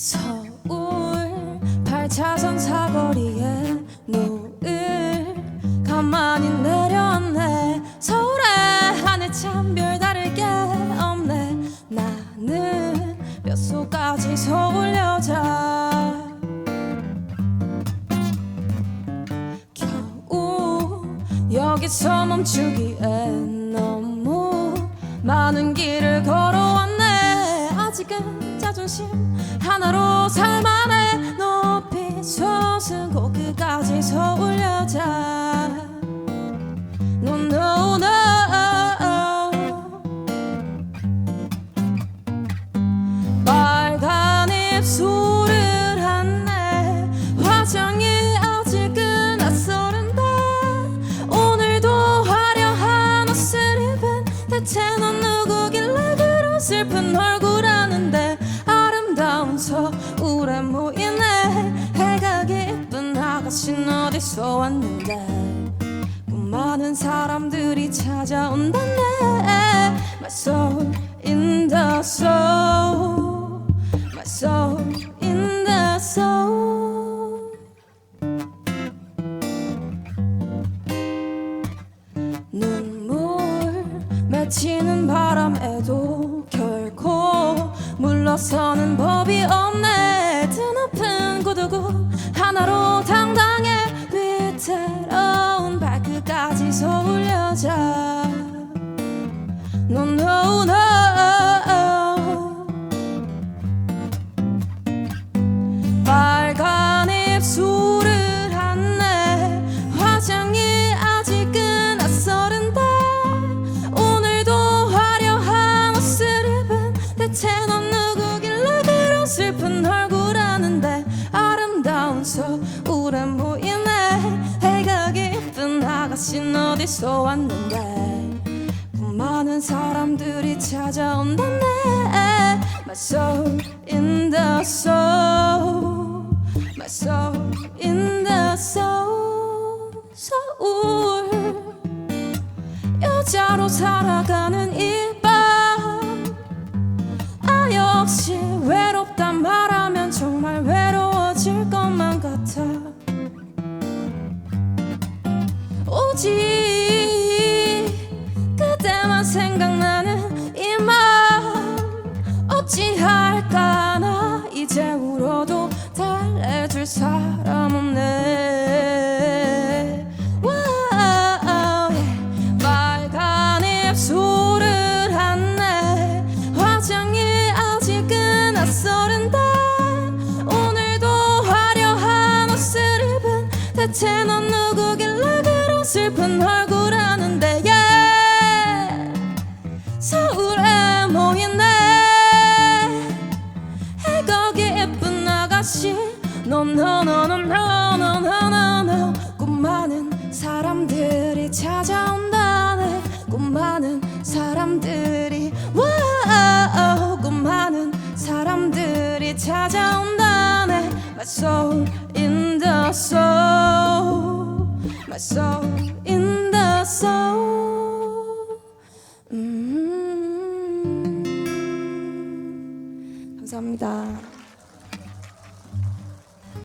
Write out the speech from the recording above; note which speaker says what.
Speaker 1: 서울 8차선 사거리에 노을 가만히 내려앉네. 서울에 하늘 참 별다를 게 없네. 나는 뼛속까지 서울 여자. 겨우 여기서 멈추기엔 너무 많은 길을 걸어왔네. 아직은 자존심 하나로 살만해 높이 솟은 끝까지 서울 여자 어디서 왔는데 많은 사람들이 찾아온다네. My soul in the soul. My soul in the soul. 눈물 맺히는 바람에도 결코 물러서는 법이 없네. 드높은 구두구 하나로 당당해 위태로운 발끝까지 여자. No no no. 빨간 입술을 한 내 화장이 아직은 낯설은데 오늘도 화려한 옷을 입은 대체 넌 어디서 왔는데? 많은 사람들이 찾아온다네. My soul in the soul. My soul in the soul. 서울. 여자로 살아가는 이밤. 아 역시 외롭단 말하면 정말 외로워질 것만 같아. 오직 사람 없네 예. 빨간 입술을 한내 화장이 아직은 낯설은데 오늘도 화려한 옷을 입은 대체 넌 누구길래 그런 슬픈 얼굴 하는데 yeah. 서울에 모이네 no no no no no no no no 꿈 많은 사람들이 찾아온다네 꿈 많은 사람들이 와꿈 많은 사람들이 찾아온다네 My soul in the soul My soul in the soul 음. 감사합니다.